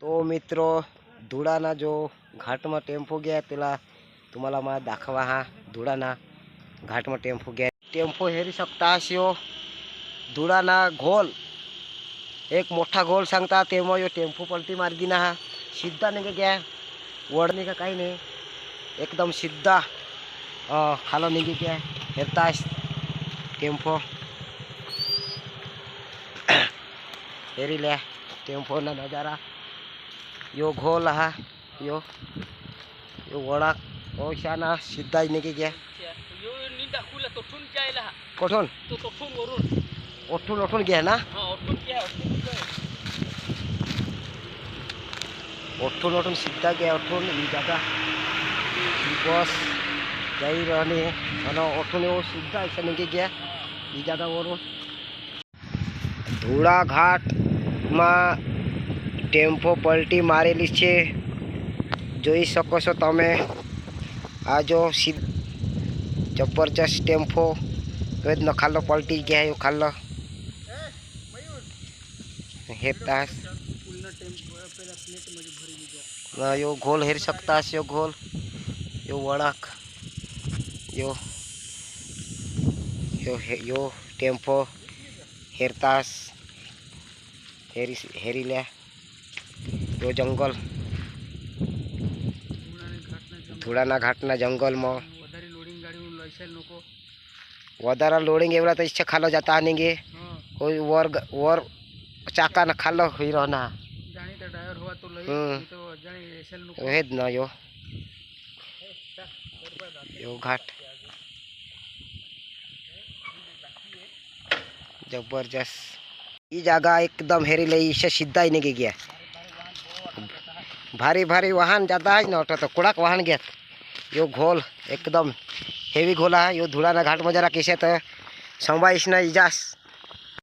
तो તો મિત્રો जो घाट में टेंपो गया પેલા तुम्हारा मैं दाखवा हा घाट में टेंपो गया. टेंपो हेरी सकता शिओ धुळाना घोल, एक मोटा घोल संगता, तेव्हा यो टेंपो पलटी मार्गी ना सीधा नहीं गया. घ्या वडणे का कहीं नहीं. एकदम सीधा खालो नहीं गया. हेरता टेंपो. हेरी लिया टेंपो ना नज़ारा. यो घोल ಇವು यो यो वड़ा ओ शाना सीधा ही? अठुन गया ना? अठुन अठुन सीधा गया अठुन जगह बस जाई रहने अठुन वो सीधा ऐसा नहीं गया ये जगह वो धूड़ा घाट में ટેમ્પો પલટી મારેલી છે જોઈ શકો છો તમે આ જો સી જબરજસ્ત ટેમ્પો તો જ ખાલો પલટી ગયા એવું ખાલો હેતાસ पूर्ण टेम्पो પેલા પ્લેટ मध्ये भरी દીધો अ, यो घोल हेर शकता यो घोल यो वळाक यो यो हे यो टेम्पो हेरतास हेरी हेरिल्या यो जंगल ઉનાળે ઘાટના જંગલ ધૂળાના ઘાટના જંગલમાં વધારે લોડિંગ ગાડી લઈશેલ લોકો વધારા લોડિંગ એવડા તો ઈચ્છા ખાલો જતા નહીં હા કોઈ વર વર ચાકાના ખાલો હીરોના જાણીતા ડ્રાઈવર હોવા તો લઈ હમ. નહીં તો અજાણી એસેલ લોકો હે જ ના યો યો ઘાટ जबरदस्त ई जागा एकदम हेरी लई इसे सीधा ही नहीं गया भारी भारी वाहन जाता है ना तो कुड़ाक वाहन गया। यो घोल एकदम हेवी घोला है यो धुळाना घाट में किसे तो संभाईश ना इजास।